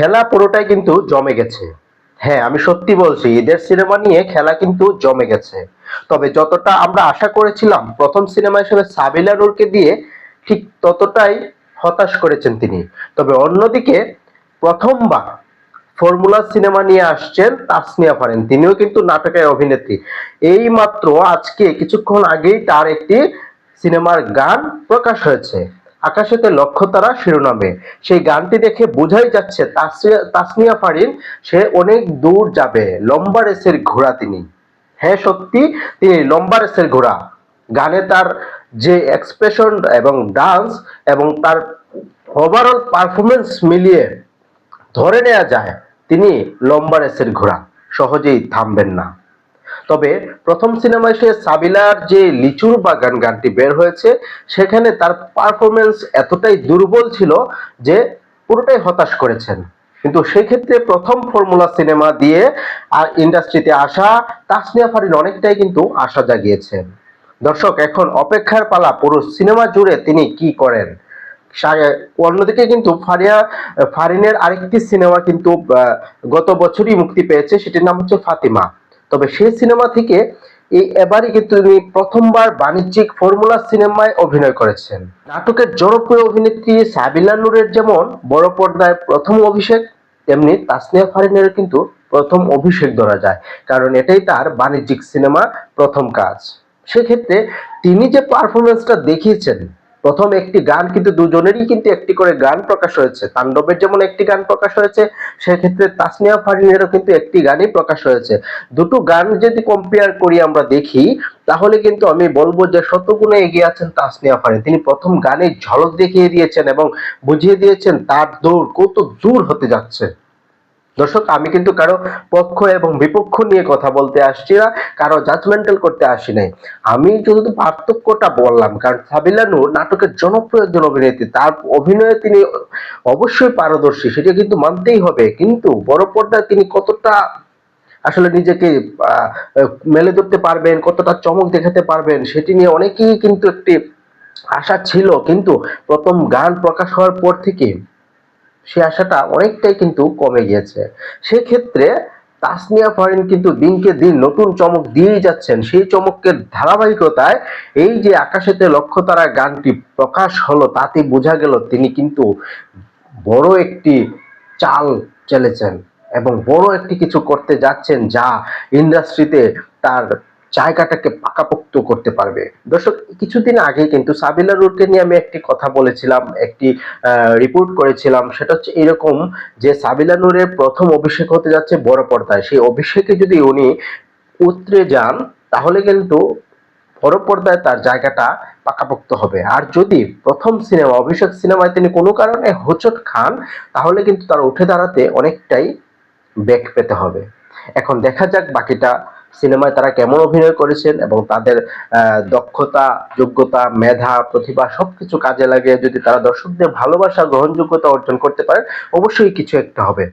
খেলা পুরোটাই কিন্তু জমে গেছে। হ্যাঁ আমি সত্যি বলছি, ঈদের সিনেমা নিয়ে খেলা কিন্তু জমে গেছে। তবে যতটা আমরা আশা করেছিলাম, প্রথম সিনেমা হিসেবে সাবিলা নূরকে দিয়ে ঠিক ততটাই হতাশ করেছেন তিনি। তবে অন্যদিকে প্রথমবার ফর্মুলা সিনেমা নিয়ে আসছেন তাসমিয়া ফারিন। তিনিও কিন্তু নাটকের অভিনেত্রী। এই মাত্র আজকে, কিছুক্ষণ আগেই তার একটি সিনেমার গান প্রকাশ হয়েছে। আকাশেতে লক্ষ্য তারা শিরোনামে। সেই গানটি দেখে বোঝাই যাচ্ছে তাসমিয়া- ফারিন, সে অনেক দূর যাবে, লম্বা রেসের ঘোড়া তিনি। হ্যাঁ সত্যি, তিনি লম্বা রেসের ঘোড়া। গানে তার যে এক্সপ্রেশন এবং ডান্স এবং তার ওভারঅল পারফরমেন্স মিলিয়ে ধরে নেওয়া যায়, তিনি লম্বা রেসের ঘোড়া। সহজেই থামবেন না। তবে প্রথম সিনেমায় সে সাবিলার যে লিচুর বাগান গানটি বের হয়েছে, সেখানে তার পারফরমেন্স এতটাই দুর্বল ছিল যে পুরোটাই হতাশ করেছেন। কিন্তু সেক্ষেত্রে প্রথম ফর্মুলা সিনেমা দিয়ে আর ইন্ডাস্ট্রিতে আসা তাসনিয়া ফারিন অনেকটাই কিন্তু আশা জাগিয়েছেন। দর্শক, এখন অপেক্ষার পালা, পুরো সিনেমা জুড়ে তিনি কি করেন? অন্যদিকে কিন্তু ফারিয়া, ফারিনের আরেকটি সিনেমা কিন্তু গত বছরই মুক্তি পেয়েছে, সেটির নাম হচ্ছে ফাতিমা। তবে সেই সিনেমা থেকে এই এবারই কিন্তু তিনি প্রথমবার বাণিজ্যিক ফর্মুলা সিনেমায় অভিনয় করেছেন। নাটকের জনপ্রিয় অভিনেত্রী সাবিলা নূরের যেমন বড় পর্দায় প্রথম অভিষেক, তেমনি তাসনিয়া ফারিনের কিন্তু প্রথম অভিষেক ধরা যায়, কারণ এটাই তার বাণিজ্যিক সিনেমা প্রথম কাজ। সেক্ষেত্রে তিনি যে পারফরমেন্সটা দেখিয়েছেন প্রথম একটি গান কিন্তু দুজনেরই কিন্তু একটি করে গান প্রকাশ হয়েছে। তাণ্ডবের যেমন একটি গান প্রকাশ হয়েছে, সেক্ষেত্রে তাসনিয়া ফারিনেরও কিন্তু একটি গানই প্রকাশ হয়েছে। দুটো গান যদি কম্পেয়ার করি আমরা দেখি, তাহলে কিন্তু আমি বলব যে শতগুণে এগিয়ে আছেন তাসনিয়া ফারিন তিনি প্রথম গানে ঝলক দেখিয়ে দিয়েছেন এবং বুঝিয়ে দিয়েছেন, তার দৌড় কত দূর হতে যাচ্ছে। দর্শক, আমি কিন্তু কারও পক্ষ এবং বিপক্ষ নিয়ে কথা বলতে আসছি না, কারও জাজমেন্টাল করতে আসি নাই। আমি শুধু পার্থক্যটা বললাম, কারণ সাবিলা নূর নাটকের জনপ্রিয় একজন অভিনেত্রী, তার অভিনয়ে তিনি অবশ্যই পারদর্শী, সেটা কিন্তু মানতেই হবে। কিন্তু বড় পর্দায় তিনি কতটা আসলে নিজেকে মেলে ধরতে পারবেন, কতটা চমক দেখাতে পারবেন, সেটি নিয়ে অনেকেই কিন্তু একটি আশা ছিল। কিন্তু প্রথম গান প্রকাশ হওয়ার পর থেকে সে আশাটা অনেকটাই কিন্তু কমে গিয়েছে। সেক্ষেত্রে তাসনিয়া ফারিন কিন্তু দিনকে দিন নতুন চমক দিয়েই যাচ্ছেন। সেই চমকের ধারাবাহিকতায় এই যে আকাশেতে লক্ষ্য তারা গানটি প্রকাশ হলো, তাতে বোঝা গেল তিনি কিন্তু বড় একটি চাল চলেছেন এবং বড় একটি কিছু করতে যাচ্ছেন যা ইন্ডাস্ট্রিতে তার জায়গাটাকে পাকাপোক্ত করতে পারবে। দর্শক, কিছুদিন আগে কিন্তু সাবিলা রুটকে নিয়ে আমি একটি কথা বলেছিলাম, একটি রিপোর্ট করেছিলাম। সেটা হচ্ছে এরকম যে সাবিলা নূরের প্রথম অভিষেক হতে যাচ্ছে বড় পর্দায়। সেই অভিষেকে যদি উনি উতরে যান, তাহলে কিন্তু বড় পর্দায় তার জায়গাটা পাকাপোক্ত হবে। আর যদি প্রথম সিনেমা, অভিষেক সিনেমায় তিনি কোনো কারণে হোঁচট খান, তাহলে কিন্তু তার উঠে দাঁড়াতে অনেকটাই বেগ পেতে হবে। এখন দেখা যাক বাকিটা সিনেমায় তারা কেমন অভিনয় করেছেন এবং তাদের দক্ষতা, যোগ্যতা, মেধা, প্রতিভা সবকিছু কাজে লাগিয়ে যদি তারা দর্শকদের ভালোবাসা, গ্রহণযোগ্যতা অর্জন করতে পারে অবশ্যই কিছু একটা হবে।